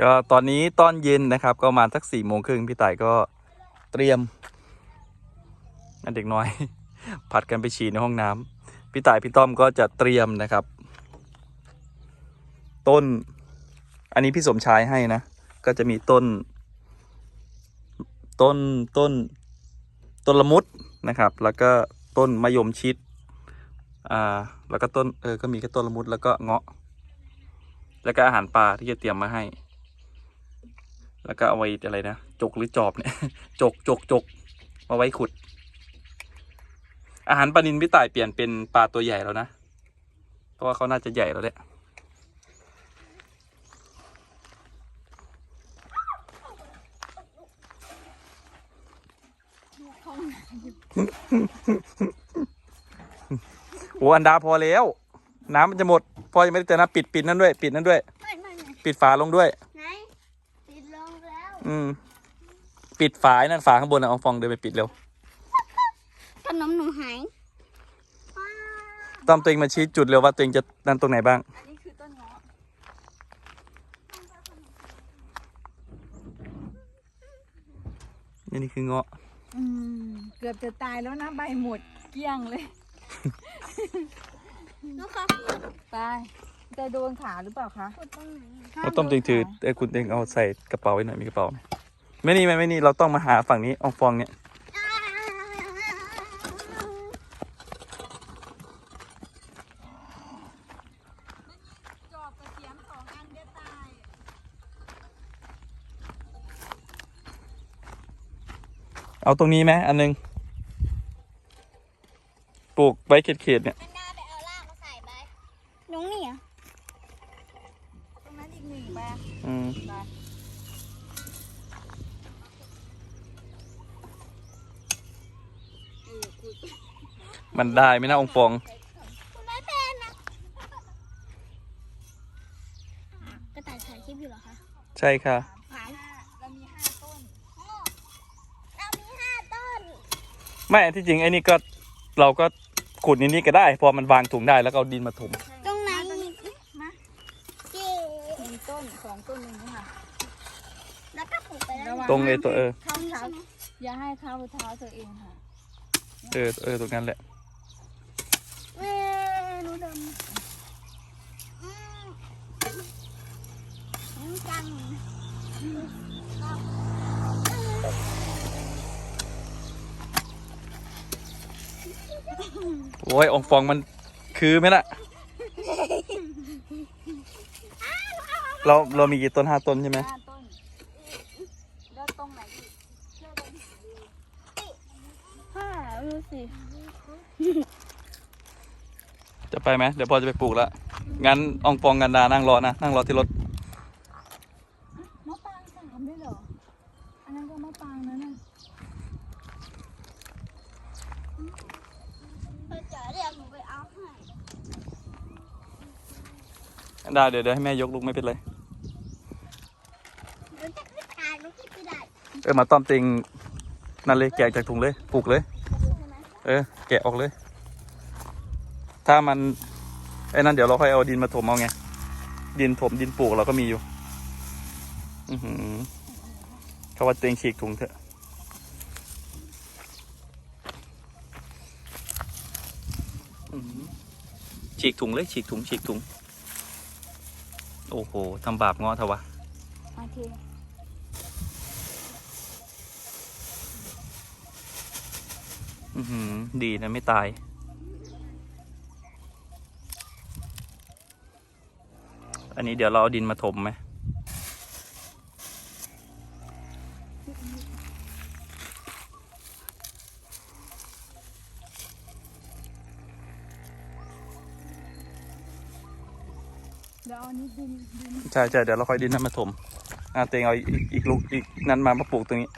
ก็ตอนนี้ตอนเย็นนะครับ ก็มาสักสี่โมงครึ่งพี่ต่ายก็เตรียมนั่นเด็กน้อย ผัดกันไปฉี่ในห้องน้ำพี่ต่ายพี่ต้อมก็จะเตรียมนะครับ ต้น อันนี้พี่สมชายให้นะ ก็จะมีต้น ต้นต้นต้นละมุดนะครับ แล้วก็ต้นมะยมชิดอ่าแล้วก็ต้นเออก็มีแค่ต้นละมุดแล้วก็เงาะ แล้วก็อาหารปลาที่จะเตรียมมาให้ แล้วก็เอาไว้อะไรนะจกหรือจอบเนี่ยจกจกจกมาไว้ขุด อาหารปลานินพี่ต่ายเปลี่ยนเป็นปลาตัวใหญ่แล้วนะ เพราะว่าเขาน่าจะใหญ่แล้วแหละโอ้อันดาพอแล้ว น้ำมันจะหมด พอยังไม่ได้เจอนะปิดปิดนั่นด้วย ปิดนั่นด้วย ปิดฝาลงด้วย ไหนปิดลงแล้ว อืม ปิดฝาไอ้นั่นฝาข้างบนนะเอาฟองเดินไปปิดเร็วขนมหนูหายว้าต้อมตัวเองมาชี้จุดเร็วว่าตัวเองจะนั่นตรงไหนบ้าง อันนี้คือต้นเงาะนี่นี่คือเงาะ อืม เกือบจะตายแล้วนะใบหมดเกลี้ยงเลยลูกค่ะตาย จะโดนขาหรือเปล่าคะกดตรงไหนอะเราต้อมตัวเองถือเอ้ยคุณเองเอาใส่กระเป๋าไว้หน่อยมีกระเป๋าไหมไม่นี่ไม่ไม่นี่เราต้องมาหาฝั่งนี้เอาฟองเนี่ยจอบกระเทียมสองอันเดียวตายเอาตรงนี้ไหมอันหนึงปลูกไว้เขตๆเนี่ย มันน่าไปเอาลากมาใส่ไปน้องนี่อะตรงนั้น อีกหนึ่งใบอืมไปมันได้ไหมนะองฟองคุณไม่เป็นนะกระต่ายถ่ายคลิปอยู่เหรอคะ ใช่ค่ะหายเรามีห้าต้น เรามีห้าต้น ไม่ที่จริงไอ้นี่ก็เราก็ขุดในนี้ก็ได้ พอมันวางถุงได้แล้วก็เอาดินมาถมตรงไหน มา มี มา เจ๊ มีต้นสองต้นหนึ่งนะคะ แล้วก็ปลูกไปแล้ว ระวั ตรงไอ้ตัวเออเข้าเท้าอย่าให้เข้าเท้าตัวเองค่ะเออเออตรงนั้นแหละเว้ยหนูดำอืมน้ำจังโอ้ยองฟองมันคือไหมล่ะ เราเรามีกี่ต้นห้าต้นใช่ไหม ห้าต้นแล้วตรงไหนอีก ห้าดู สิจะไปไหมเดี๋ยวพอจะไปปลูกแล้วงั้นอองฟองกันดานั่งรอนะนั่งรอที่รถมะปรางสามด้วยเหรออันนั้นก็มะปรางนั่นน่ะเดี๋ยวเรียกหนูไปเอาให้กันดาเดี๋ยวเดี๋ยวให้แม่ยกลูกไม่เป็นไรหนูจะขึ้นทางหนูขึ้นไม่ได้เออมาต้อมติงนั่นเลยแกะจากถุงเลยปลูกเลยใช่ไหม เออ แกะออกเลย ถ้ามันไอ้นั่นเดี๋ยวเราค่อยเอาดินมาถมเอาไง ดินถมดินปลูกเราก็มีอยู่ อือหือเขาว่าตัวเองฉีกถุงเถอะ ฉีกถุงเลยฉีกถุงฉีกถุง โอ้โหทำบาปงาะเถอะวะ โอเค อือหือ ดีนะไม่ตาย อันนี้เดี๋ยวเราเอาดินมาถมไหมเดี๋ยวเอานี้ดินดินใช่ใช่เดี๋ยวเราค่อยดินนั้นมาถมอ่าเตงเอาอีกอีกลูกอีกนั้นมามาปลูกตรงนี้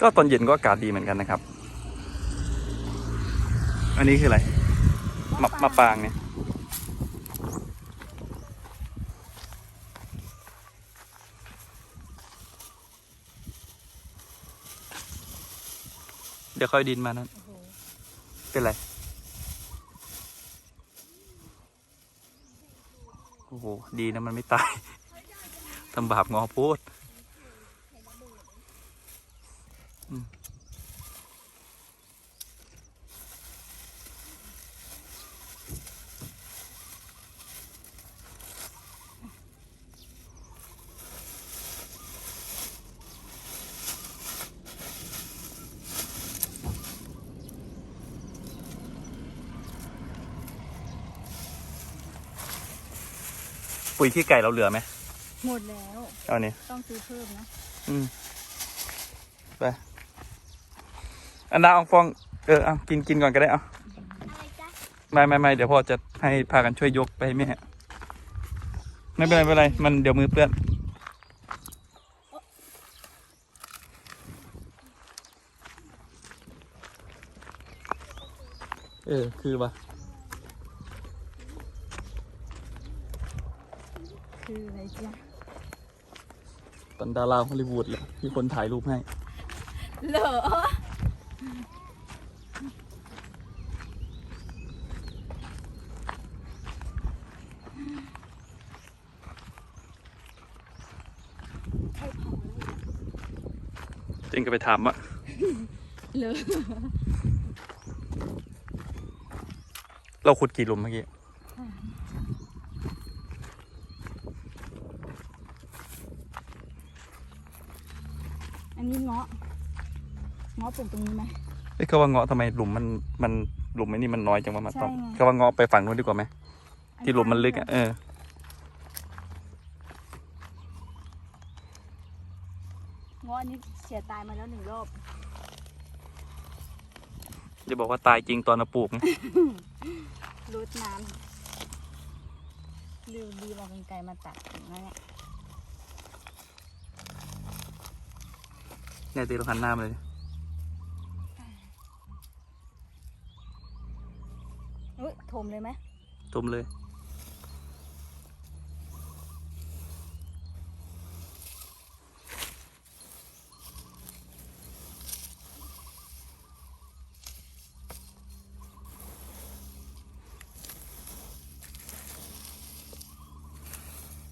ก็ตอนเย็นก็อากาศดีเหมือนกันนะครับ อันนี้คืออะไรมะมะมะปรางเนี่ยเดี๋ยวค่อยดินมานั้นโอ้โหเป็นไรโอ้โห ดีนะมันไม่ตายทำบาปงอพูด ปุ๋ยขี้ไก่เราเหลือไหมหมดแล้ว เอาเนี่ยต้องซื้อเพิ่มนะ อืมไปอันดาเอาฟองเออเอากินกินก่อนก็ได้เอาอะไรจ๊ะไม่ไม่ไม่เดี๋ยวพ่อจะให้พากันช่วยยกไปให้แม่ไม่เป็นไรไม่เป็นไร มันเดี๋ยวมือเปื้อนเออคือปะ คืออะไรจ๊ะตอนดาราฮอลลีวูดเลยมีคนถ่ายรูปให้ เหรอจริงก็ไปถามว่าเหรอเราขุดกี่หลุมเมื่อกี้ อันนี้เงาะเงาะปลูกตรงนี้ไหมเอ้ยเขาว่าเงาะทำไมหลุมมันมันหลุมไอ้นี่มันน้อยจังวะมาตอมใช่ไง เขาว่าเงาะไปฝั่งนู้นดีกว่าไหมที่หลุมมันลึกอะเออเงาะอันนี้เสียตายมาแล้วหนึ่งรอบ จะบอกว่าตายจริงตอนเราปลูกนะรดน้ำดูดีบอกกันไกลมาตัดอย่างนั้นเนี่ย เนี่ยตีเราหันหน้ามาเลยอุ้ยถมเลยไหมตุ่มเลย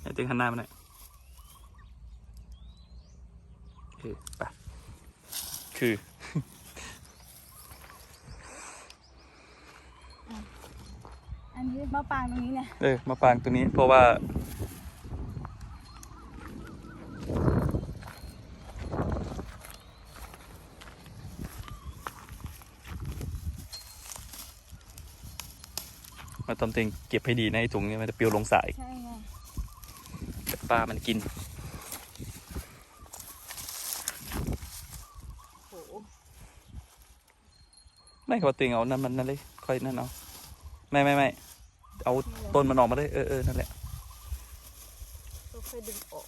เนี่ยตีหันหน้ามาหน่อยเออไป คือ อันนี้มะปรางตรงนี้เนี่ยเออมาปางตัวนี้เพราะว่า มาตอมเต็งเก็บให้ดีนะไอ้ถุงนี้มันจะปลิวลงสายใช่ไงเดี๋ยวปลามันกิน ไม่เขาเต็งเอานั่นมันนั่นเลยค่อยนั่นเอาไม่ไม่ไม่เอาต้นมันออกมาเลยเออเออนั่นแหละก็ค่อยดึงออก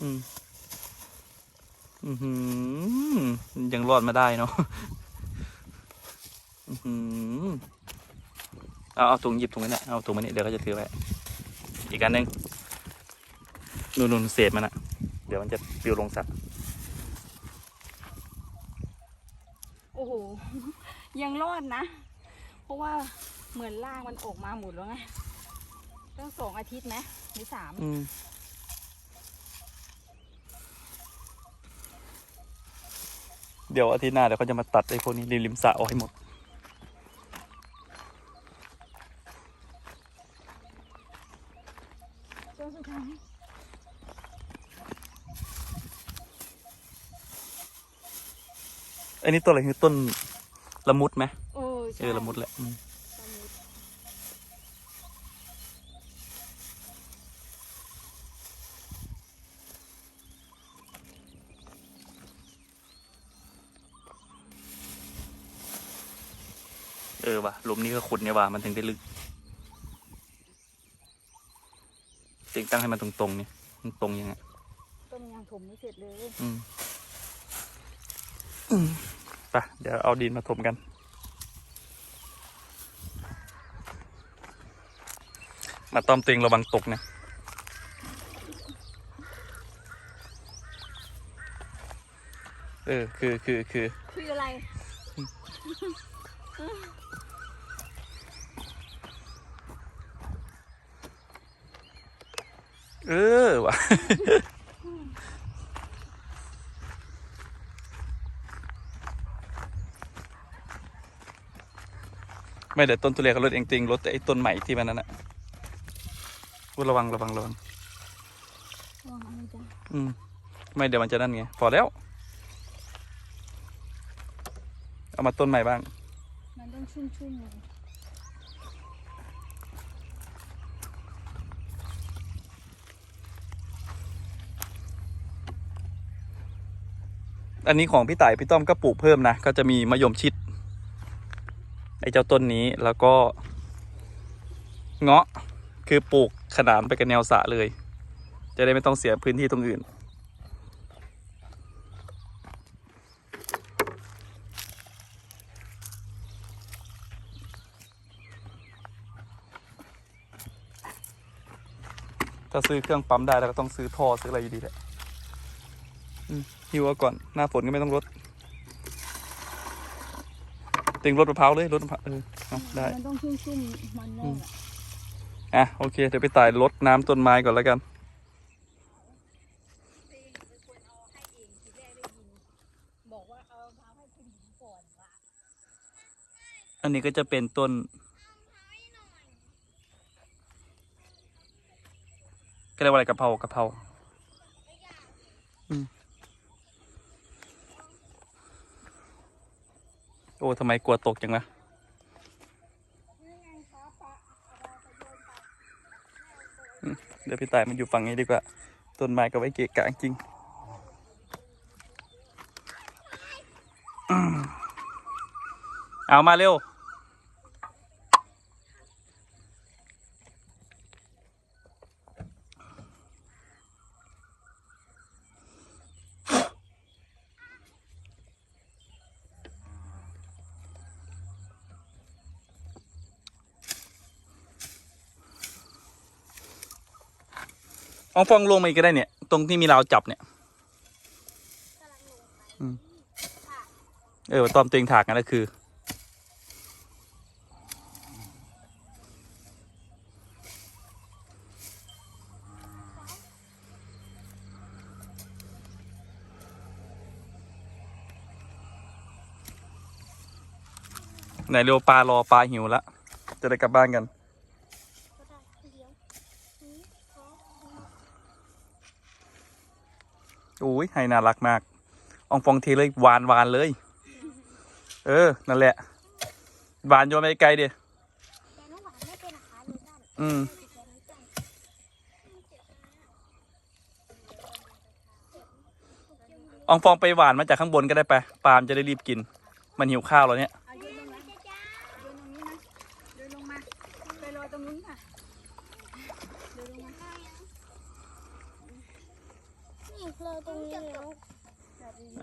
อืมอือหือยังรอดมาได้เนาะอือหือเอาเอาถุงหยิบถุงนี้นแหละเอาถุงมานี่เดี๋ยวก็จะถือไว้อีกอันหนึ่งนูนนูนเศษมันอะเดี๋ยวมันจะปลิวลงสัตว์ โอ้โห ยังรอดนะ เพราะว่าเหมือนล่างมันออกมาหมดแล้วไงต้องสองอาทิตย์ไหมหรือสามอืมเดี๋ยวอาทิตย์หน้าเดี๋ยวเขาจะมาตัดไอ้พวกนี้ริมริมสระออกให้หมด ต้นสุดท้ายอันนี้ต้นอะไรคือต้น ละมุดไหมเออใช่เออละมุดแหละอืมละมุดเออว่ะหลุมนี้ก็ขุดเนี่ยว่ะมันถึงได้ลึกเต็งตั้งให้มันตรงๆนี่มันตรงยังไงต้นยังถมไม่เสร็จเลย อืมอืมไปเดี๋ยวเอาดินมาถมกัน มาต้อมเตียงระวังตกเนี่ยเออคือคือคือคืออะไรเออว่ะ ไม่เดี๋ยวต้นทุเรียนเขาลดเองจริงลดแต่ไอ้ต้นใหม่ที่มันนั่นน่ะพูดระวังระวังระวังว่าไงจ๊ะอืมไม่เดี๋ยวมันจะนั่นไงพอแล้ว เอามาต้นใหม่บ้าง มันต้องชุ่มๆเลยอันนี้ของพี่ต่ายพี่ต้อมก็ปลูกเพิ่มนะ ก็จะมีมะยมชิด ไอ้เจ้าต้นนี้แล้วก็ เงาะคือปลูกขนานไปกับแนวสะเลย จะได้ไม่ต้องเสียพื้นที่ตรงอื่น ถ้าซื้อเครื่องปั๊มได้แล้วก็ต้องซื้อท่อซื้ออะไรอยู่ดีแหละฮิวเอาก่อน หน้าฝนก็ไม่ต้องลด เต็งรถมะพร้าวเลยรถมะพร้าวเออเอาได้ มันต้องชุ่มๆมันแน่อืมอะอะโอเคเดี๋ยวไปต่ายรดน้ำต้นไม้ก่อนแล้วกันบอกว่าเอามะพร้าวให้คุณหญิงก่อนว่ะอันนี้ก็จะเป็นต้นก็เรียกว่าอะไรกะเพรากะเพราอืม โอ้ทำไมกลัวตกจังวะเดี๋ยวพี่ตายมันอยู่ฝั่งนี้ดีกว่า ต้นไม้ก็ไว้เกะกะจริงเอามาเร็ว เอาฟองลงมาอีกก็ได้เนี่ย ตรงที่มีราวจับเนี่ยเออตอมเตวเองถากกันแล้วคือ ไหนเร็วปลารอปลาหิวละจะได้กลับบ้านกัน ก็ได้เดี๋ยวนี้ขอ อุ้ยให้น่ารักมากอองฟองทีเลยหวานหวานเลย เออ นั่นแหละ หวานโยนไปไกลดิแต่น้องหวานไม่เป็นอาหารเลยด้านอืมอองฟองไปหวานมาจากข้างบนก็ได้ไป ปาล์มจะได้รีบกิน มันหิวข้าวแล้วเนี่ย เอาโยนลงนะโยนตรงนี้นะโยนลงมา ไปลอยตรงนู้นค่ะโยนลงมา นี่เราตรงนี้แล้ว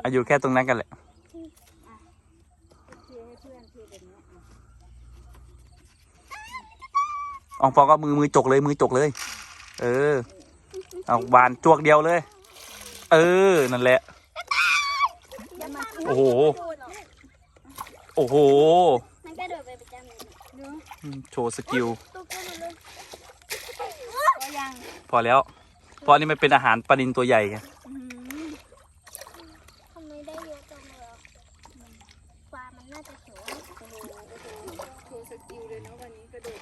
อายุแค่ตรงนั้นกันแหละอ่องฟองก็มือมือจกเลยมือจกเลย เออ เอาหวานจวกเดียวเลย เออ นั่นแหละ โอ้โห โอ้โห มันกระโดดไปประจำเลยโชว์สกิล พอแล้วเพราะอันนี้มันเป็นอาหารปลานินตัวใหญ่ไง อื้อหือ ทำไมได้เยอะจังเลยอะปลามันน่าจะเขียว โอ้โหโอ้โหโชว์สกิลเลยเนาะวันนี้กระโดด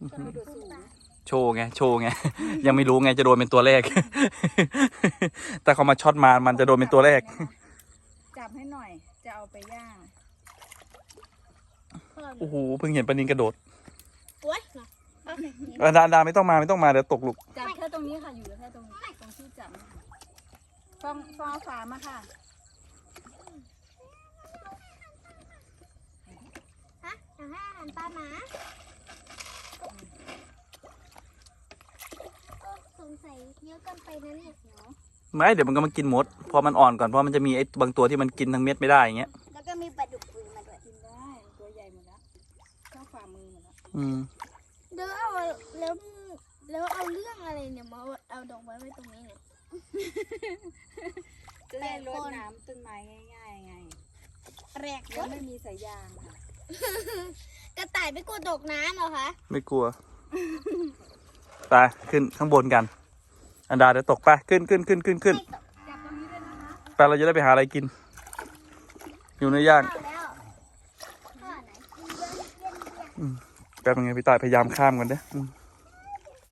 กระ โดดสูงโชว์ไง โชว์ไง ยังไม่รู้ไงจะโดนเป็นตัวแรก แต่เขามาช็อตมา มันจะโดนเป็นตัวแรก จับให้หน่อย จะเอาไปย่างโอ้โห เพิ่งเห็นปลานินกระโดดโอ๊ยเนาะโอเคเออดาดาไม่ต้องมาไม่ต้องมาเดี๋ยวตกลูกจับแค่ตรงนี้ค่ะ อยู่แค่ตรงนี้ตรงที่จับเนะคะฟองฟองเอาฝามาค่ะฮะเอาให้อาหารปลาหมา สงสัยเยอะเกินไปนะเนี่ยเนาะไม่เดี๋ยวมันก็มากินหมด พอมันอ่อนก่อนเพราะมันจะมีไอ้บางตัวที่มันกินทั้งเม็ดไม่ได้อย่างเงี้ย แล้วก็มีปลาดุกฟืนมาด้วย กินได้ตัวใหญ่หมดแล้วเท่าฝ่ามือหมดแล้วอืมแล้วเอาแล้วแล้วเอาเรื่องอะไรเนี่ยมาเอาดอกไม้ไว้ตรงนี้เนี่ย จะได้รดแปดคนน้ำต้นไม้ง่ายๆไงแรกแล้วไม่มีสายยางค่ะกระต่ายไม่กลัวตกน้ำเหรอคะ ไม่กลัว ไปขึ้นข้างบนกัน อันดาเดี๋ยวตกไปขึ้นขึ้นขึ้นขึ้นขึ้นไปเราจะได้ไปหาอะไรกิน อยู่ในย่างแล้วข้อไหนแป๊บนึงพี่ตายพยายามข้ามกันเด้อ